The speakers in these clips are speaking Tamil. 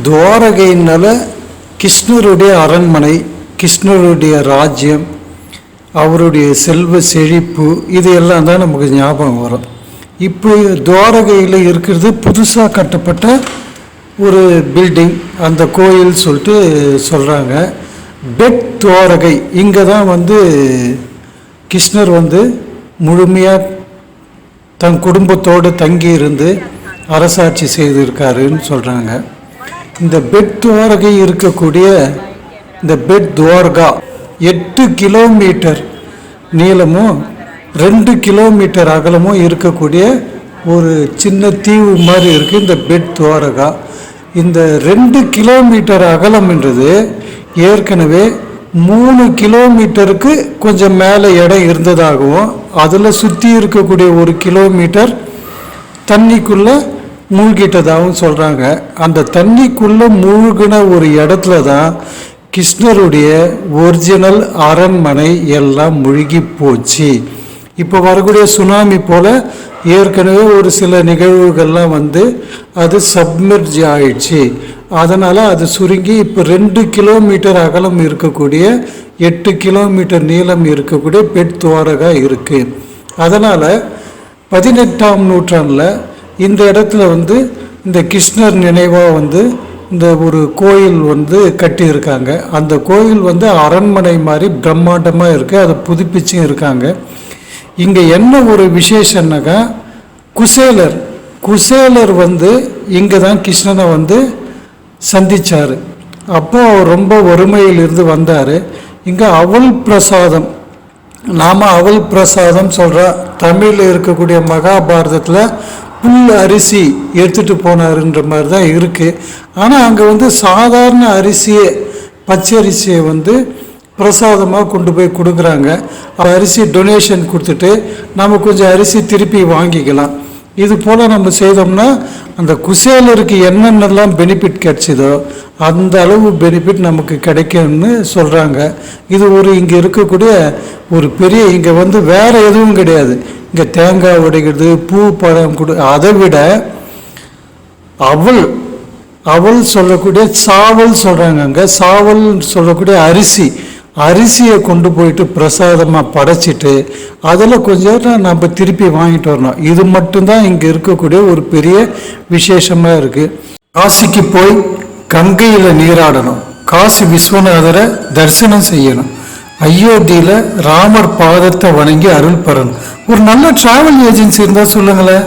துவாரகையினால் கிருஷ்ணருடைய அரண்மனை கிருஷ்ணருடைய ராஜ்யம் அவருடைய செல்வ செழிப்பு இது எல்லாம் தான் நமக்கு ஞாபகம் வரும். இப்போ துவாரகையில் இருக்கிறது புதுசாக கட்டப்பட்ட ஒரு பில்டிங் அந்த கோயில் சொல்லிட்டு சொல்கிறாங்க பெட் துவாரகை இங்கே தான் வந்து கிருஷ்ணர் வந்து முழுமையாக தன் குடும்பத்தோடு தங்கி இருந்து அரசாட்சி செய்திருக்காருன்னு சொல்கிறாங்க இந்த பெட் துவாரகை இருக்கக்கூடிய இந்த பெட் துவாரகா எட்டு கிலோமீட்டர் நீளமும் ரெண்டு கிலோமீட்டர் அகலமும் இருக்கக்கூடிய ஒரு சின்ன தீவு மாதிரி இருக்குது இந்த பெட் துவாரகா. இந்த ரெண்டு கிலோமீட்டர் அகலம்ன்றது ஏற்கனவே மூணு கிலோமீட்டருக்கு கொஞ்சம் மேலே இடம் இருந்ததாகவும் அதில் சுற்றி இருக்கக்கூடிய ஒரு கிலோமீட்டர் தண்ணிக்குள்ளே மூழ்கிட்டதாகவும் சொல்கிறாங்க அந்த தண்ணிக்குள்ளே மூழ்கின ஒரு இடத்துல தான் கிருஷ்ணருடைய ஒரிஜினல் அரண்மனை எல்லாம் முழுகி போச்சு. இப்போ வரக்கூடிய சுனாமி போல் ஏற்கனவே ஒரு சில நிகழ்வுகள்லாம் வந்து அது சப்மெர்ஜ் ஆயிடுச்சு. அதனால் அது சுருங்கி இப்போ ரெண்டு கிலோமீட்டர் அகலம் இருக்கக்கூடிய எட்டு கிலோமீட்டர் நீளம் இருக்கக்கூடிய பெட் துவாரகா இருக்குது அதனால் பதினெட்டாம் நூற்றாண்டில் இந்த இடத்துல வந்து இந்த கிருஷ்ணர் நினைவாக வந்து இந்த ஒரு கோயில் வந்து கட்டியிருக்காங்க. அந்த கோயில் வந்து அரண்மனை மாதிரி பிரம்மாண்டமாக இருக்குது அதை புதுப்பிச்சும் இருக்காங்க. இங்கே என்ன ஒரு விசேஷன்னாக்கா குசேலர் குசேலர் வந்து இங்கே தான் கிருஷ்ணனை வந்து சந்திச்சார். அப்போ அவர் ரொம்ப ஒருமையிலிருந்து வந்தார். இங்கே அவல் பிரசாதம் நாம் அவல் பிரசாதம் சொல்கிற தமிழில் இருக்கக்கூடிய மகாபாரதத்தில் புல் அரிசி எடுத்துகிட்டு போனாருன்ற மாதிரி தான் இருக்குது ஆனால் அங்கே வந்து சாதாரண அரிசியை பச்சரிசியை வந்து பிரசாதமாக கொண்டு போய் கொடுக்குறாங்க. அரிசி டொனேஷன் கொடுத்துட்டு நம்ம கொஞ்சம் அரிசி திருப்பி வாங்கிக்கலாம். இது போல் நம்ம செய்தோம்னா அந்த குசேலருக்கு என்னென்னலாம் பெனிஃபிட் கிடைச்சிதோ அந்த அளவு பெனிஃபிட் நமக்கு கிடைக்கும்னு சொல்கிறாங்க இது ஒரு இங்கே இருக்கக்கூடிய ஒரு பெரிய இங்கே வந்து வேறு எதுவும் கிடையாது. இங்கே தேங்காய் உடைக்கிறது பூ பழம் கொடு அதை விட அவல் அவல் சொல்லக்கூடிய சாவல் சொல்கிறாங்க அங்கே. சாவல் சொல்லக்கூடிய அரிசி. அரிசியை கொண்டு போயிட்டு பிரசாதமாக படைச்சிட்டு அதில் கொஞ்சம் நம்ம திருப்பி வாங்கிட்டு வரணும். இது மட்டும்தான் இங்கே இருக்கக்கூடிய ஒரு பெரிய விசேஷமாக இருக்குது காசிக்கு போய் கங்கையில் நீராடணும். காசி விஸ்வநாதரை தரிசனம் செய்யணும். அயோத்தியில் ராமர் பாதத்தை வணங்கி அருள் பெறணும். ஒரு நல்ல டிராவல் ஏஜென்சி இருந்தால் சொல்லுங்களேன்.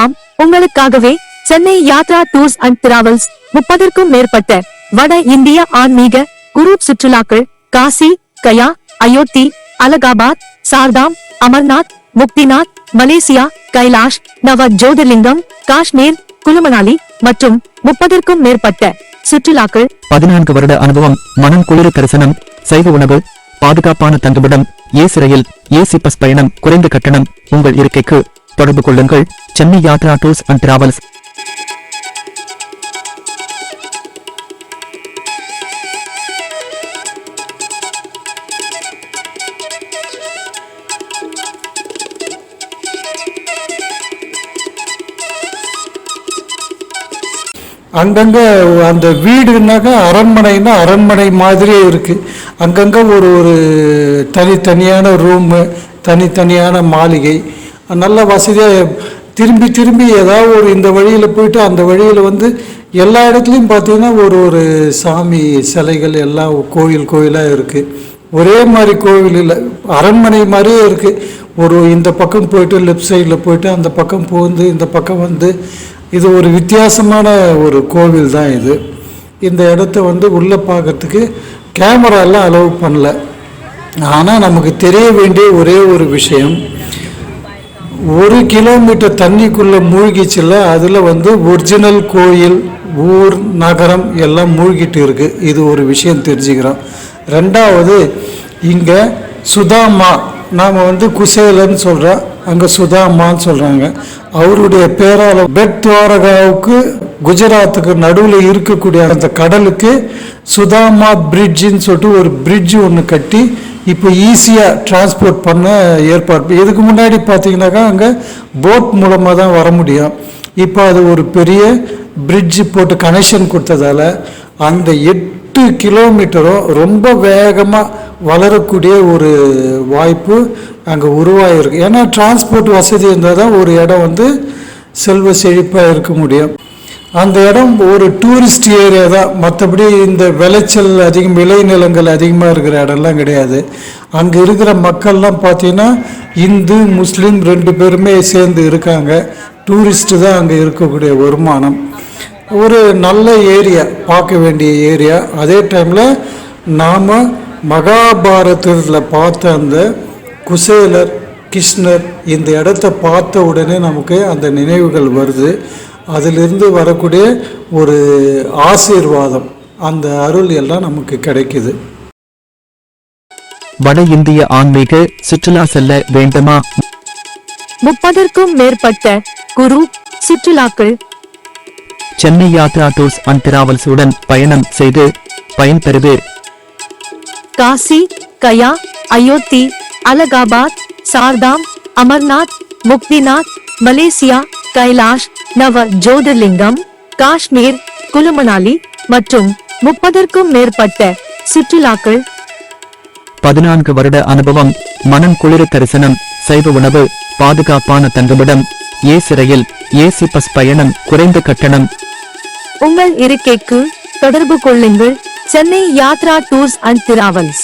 ஆம் உங்களுக்காகவே Chennai Yatra tours and travels முப்பதற்கும் மேற்பட்ட வட இந்திய ஆன்மீக குரூப் சுற்றுலாக்கள் காசி கயா அயோத்தி அலகாபாத் சார்தாம் அமர்நாத் முக்திநாத் மலேசியா கைலாஷ் நவ ஜோதிர்லிங்கம் காஷ்மீர் குலுமனாலி மற்றும் முப்பதற்கும் மேற்பட்ட சுற்றுலாக்கள். பதினான்கு வருட அனுபவம் மனம் குளிர தரிசனம் சைவ உணவு பாதுகாப்பான தங்குமிடம் ஏசி ரயில் ஏசி பஸ் பயணம் குறைந்த கட்டணம் உங்கள் இருக்கைக்கு தொடர்பு கொள்ளுங்கள். Chennai Yatra tours and travels. அங்கங்கே அந்த வீடுனாக்கா அரண்மனைன்னா அரண்மனை மாதிரியே இருக்குது அங்கங்கே ஒரு ஒரு தனித்தனியான ரூமு தனித்தனியான மாளிகை. நல்ல வசதியாக திரும்பி திரும்பி ஏதாவது ஒரு இந்த வழியில் போயிட்டு அந்த வழியில் வந்து எல்லா இடத்துலையும் பார்த்தீங்கன்னா ஒரு ஒரு சாமி சிலைகள் எல்லாம் கோயில் கோயிலாக இருக்குது ஒரே மாதிரி கோவில் இல்லை அரண்மனை மாதிரியே இருக்குது ஒரு இந்த பக்கம் போயிட்டு லெஃப்ட் சைடில் போயிட்டு அந்த பக்கம் போந்து இந்த பக்கம் வந்து இது ஒரு வித்தியாசமான ஒரு கோவில் தான் இது. இந்த இடத்த வந்து உள்ளே பார்க்கறதுக்கு கேமராலாம் அலோவ் பண்ணல. ஆனால் நமக்கு தெரிய வேண்டிய ஒரே ஒரு விஷயம் ஒரு கிலோமீட்டர் தண்ணிக்குள்ளே மூழ்கிச்சுல அதில் வந்து ஒரிஜினல் கோயில் ஊர் நகரம் எல்லாம் மூழ்கிட்டு இருக்குது இது ஒரு விஷயம் தெரிஞ்சுக்கிறோம். ரெண்டாவது இங்கே சுதாமா நாம் வந்து குசேலன்னு சொல்கிறோம் அங்கே சுதாமான்னு சொல்கிறாங்க அவருடைய பேரால் பெட் துவாரகாவுக்கு குஜராத்துக்கு நடுவில் இருக்கக்கூடிய அந்த கடலுக்கு சுதாமா பிரிட்ஜின்னு சொல்லிட்டு ஒரு பிரிட்ஜ் ஒன்று கட்டி இப்போ ஈஸியாக டிரான்ஸ்போர்ட் பண்ண ஏற்பாடு இதுக்கு முன்னாடி பார்த்தீங்கன்னாக்கா அங்கே போட் மூலமாக தான் வர முடியும். இப்போ அது ஒரு பெரிய பிரிட்ஜ் போட்டு கனெக்ஷன் கொடுத்ததால அந்த எட்டு கிலோமீட்டரும் ரொம்ப வேகமாக வளரக்கூடிய ஒரு வாய்ப்பு அங்கே உருவாகிருக்கு ஏன்னா டிரான்ஸ்போர்ட் வசதி இருந்தால் தான் ஒரு இடம் வந்து செல்வ செழிப்பாக இருக்க முடியும். அந்த இடம் ஒரு டூரிஸ்ட் ஏரியா தான். மற்றபடி இந்த விளைச்சல் அதிகம் விளைநிலங்கள் அதிகமாக இருக்கிற இடம்லாம் கிடையாது. அங்கே இருக்கிற மக்கள்லாம் பார்த்தீங்கன்னா இந்து முஸ்லீம் ரெண்டு பேருமே சேர்ந்து இருக்காங்க. டூரிஸ்ட்டு தான் அங்கே இருக்கக்கூடிய வருமானம். ஒரு நல்ல ஏரியா பார்க்க வேண்டிய ஏரியா. அதே டைமில் நாம் மகாபாரதத்தில் பார்த்த அந்த குசேலர் கிருஷ்ணர் இந்த இடத்த பார்த்த உடனே நமக்கு அந்த நினைவுகள் வருது. அதிலிருந்து வரக்கூடிய ஒரு ஆசீர்வாதம் அந்த அருள் எல்லாம் நமக்கு கிடைக்குது. வட இந்திய ஆன்மீக சுற்றுலா செல்ல வேண்டுமா? முப்பதற்கும் மேற்பட்ட குரு சுற்றுலாக்கள் Chennai Yatra tours and travels உடன் பயணம் செய்து பயன்பெறுவீர். காசி கயா அயோத்தி அலகாபாத் சார்தாம் அமர்நாத் முக்திநாத் மலேசியா கைலாஷ் நவ ஜோதிர்லிங்கம் காஷ்மீர் குலுமணாலி மற்றும் முப்பதற்கும் மேற்பட்ட சுற்றுலாக்கள். பதினான்கு வருட அனுபவம் மனம் குளிர தரிசனம் சைவ உணவு பாதுகாப்பான தங்குமிடம் ஏ சிறையில் ஏசி பஸ் பயணம் குறைந்த கட்டணம் உங்கள் இருக்கைக்கு தொடர்பு கொள்ளுங்கள். Chennai Yatra tours and travels.